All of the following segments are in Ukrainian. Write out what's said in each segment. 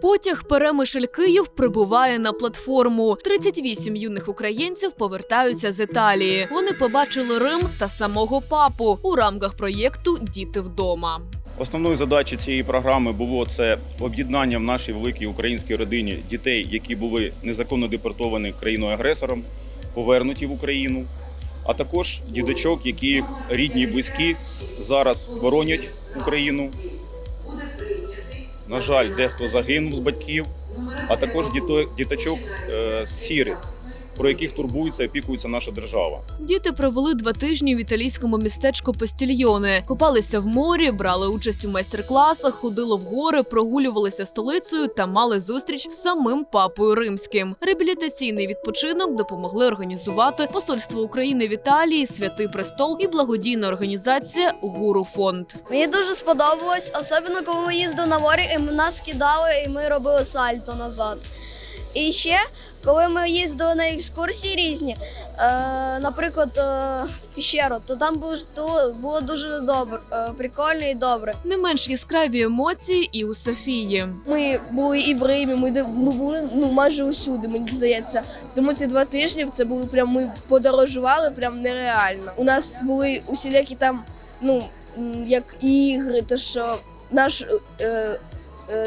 Потяг Перемишль Київ прибуває на платформу. 38 юних українців повертаються з Італії. Вони побачили Рим та самого папу у рамках проєкту Діти вдома. Основною задачею цієї програми було це об'єднання в нашій великій українській родині дітей, які були незаконно депортовані країною агресором, повернуті в Україну, а також діточок, яких рідні і близькі зараз боронять Україну. На жаль, дехто загинув з батьків, а також діто- діточок е, з сірих, про яких турбується і опікується наша держава. Діти провели два тижні в італійському містечку Постільйоне, купалися в морі, брали участь у майстер-класах, ходили в гори, прогулювалися столицею та мали зустріч з самим папою римським. Реабілітаційний відпочинок допомогли організувати посольство України в Італії, Святий Престол і благодійна організація Гуру Фонд. Мені дуже сподобалось, особливо коли ми їздили на морі, і нас кидали, і ми робили сальто назад. І ще, коли ми їздили на екскурсії різні, е, наприклад, е, в піщеру, то там було, було дуже добре, е, прикольно і добре. Не менш яскраві емоції і у Софії. Ми були і в Римі, ми, де- ми були ну, майже усюди, мені здається. Тому ці два тижні це були прям ми подорожували прям нереально. У нас були усілякі там, ну м, як ігри, те, що наш. Е,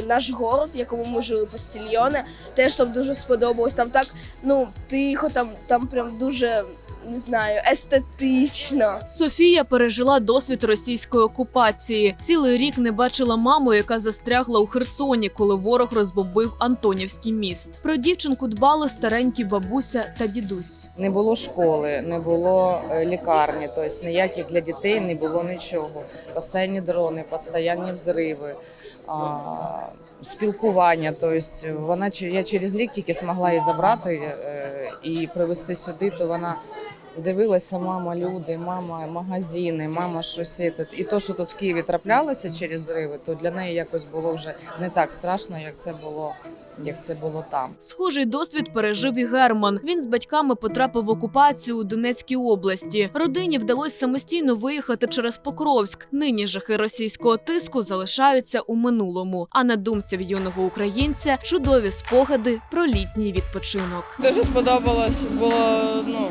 Наш город, в якому ми жили постільйони, теж там дуже сподобалось. Там так ну тихо, там, там прям дуже не знаю, естетично. Софія пережила досвід російської окупації. Цілий рік не бачила маму, яка застрягла у Херсоні, коли ворог розбомбив Антонівський міст. Про дівчинку дбали старенькі бабуся та дідусь. Не було школи, не було е, лікарні, тобто ніяких для дітей не було нічого. Постійні дрони, постійні взриви, а, спілкування. Тобто вона чи- я через рік тільки змогла її забрати е, і привезти сюди, то вона. Дивилася, мама, люди, мама, магазини, мама щось. І то, що тут в Києві траплялося через зриви, то для неї якось було вже не так страшно, як це було, як це було там. Схожий досвід пережив і Герман. Він з батьками потрапив в окупацію у Донецькій області. Родині вдалося самостійно виїхати через Покровськ. Нині жахи російського тиску залишаються у минулому. А на думці в юного українця чудові спогади про літній відпочинок. Дуже сподобалось. Було ну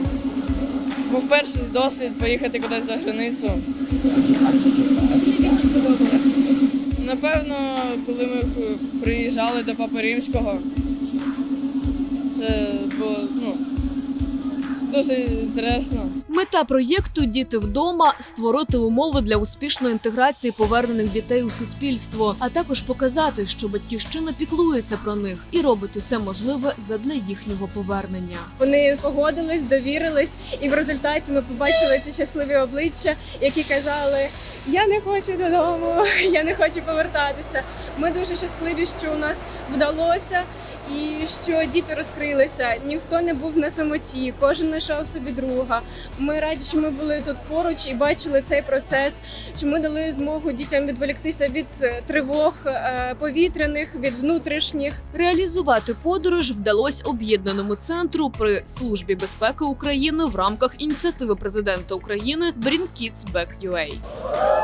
був перший досвід поїхати кудись за границю. Напевно, коли ми приїжджали до Папи Римського, це було ну, дуже інтересно. Мета проєкту Діти вдома створити умови для успішної інтеграції повернених дітей у суспільство, а також показати, що батьківщина піклується про них і робить усе можливе задля їхнього повернення. Вони погодились, довірились, і в результаті ми побачили ці щасливі обличчя, які казали: Я не хочу додому, я не хочу повертатися. Ми дуже щасливі, що у нас вдалося. І що діти розкрилися, ніхто не був на самоті, кожен знайшов собі друга. Ми раді, що ми були тут поруч і бачили цей процес. Що ми дали змогу дітям відволіктися від е, тривог е, повітряних, від внутрішніх. Реалізувати подорож вдалося об'єднаному центру при службі безпеки України в рамках ініціативи президента України Bring Kids Back UA.